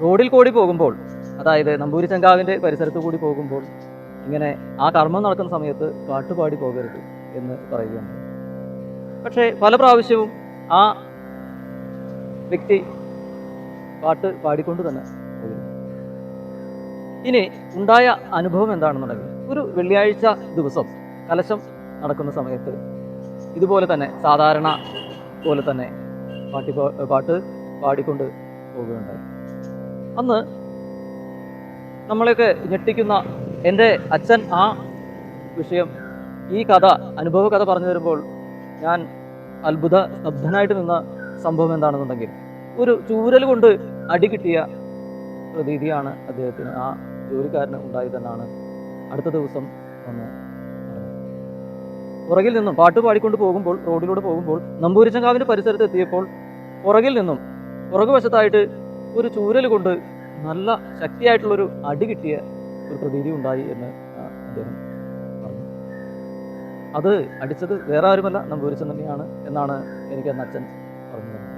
റോഡിൽ കൂടി പോകുമ്പോൾ അതായത് നമ്പൂരി ചങ്കാവിന്റെ പരിസരത്ത് കൂടി പോകുമ്പോൾ ഇങ്ങനെ ആ കർമ്മം നടക്കുന്ന സമയത്ത് പാട്ടുപാടി പോകരുത് എന്ന് പറയുകയാണ്. പക്ഷേ പല പ്രാവശ്യവും ആ വ്യക്തി പാട്ട് പാടിക്കൊണ്ട് തന്നെ ഇനി ഉണ്ടായ അനുഭവം എന്താണെന്നുണ്ടെങ്കിൽ ഒരു വെള്ളിയാഴ്ച ദിവസം കലശം നടക്കുന്ന സമയത്ത് ഇതുപോലെ തന്നെ സാധാരണ പോലെ തന്നെ പാട്ടി പാട്ട് പാടിക്കൊണ്ട് പോവുകയുണ്ടായി അന്ന് നമ്മളെയൊക്കെ ഞെട്ടിക്കുന്ന എന്റെ അച്ഛൻ ആ വിഷയം ഈ കഥ അനുഭവ കഥ പറഞ്ഞു തരുമ്പോൾ ഞാൻ അത്ഭുത സ്തബ്ധനായിട്ട് നിന്ന സംഭവം എന്താണെന്നുണ്ടെങ്കിൽ ഒരു ചൂരൽ കൊണ്ട് അടി കിട്ടിയ പ്രതീതിയാണ് അദ്ദേഹത്തിന് ആ ജോലിക്കാരന് ഉണ്ടായി തന്നെയാണ് അടുത്ത ദിവസം വന്ന്. പുറകിൽ നിന്നും പാട്ട് പാടിക്കൊണ്ട് പോകുമ്പോൾ റോഡിലൂടെ പോകുമ്പോൾ നമ്പൂരിച്ചങ്കാവിന്റെ പരിസരത്ത് എത്തിയപ്പോൾ പുറകിൽ നിന്നും പുറകുവശത്തായിട്ട് ഒരു ചൂരൽ കൊണ്ട് നല്ല ശക്തിയായിട്ടുള്ളൊരു അടി കിട്ടിയ ഒരു പ്രതീതി ഉണ്ടായി എന്ന് അദ്ദേഹം പറഞ്ഞു. അത് അടിച്ചത് വേറെ ആരുമല്ല നമ്പൂരിച്ചൻ തന്നെയാണ് എന്നാണ് എനിക്ക് അന്ന് അച്ഛൻ പറഞ്ഞു തന്നത്.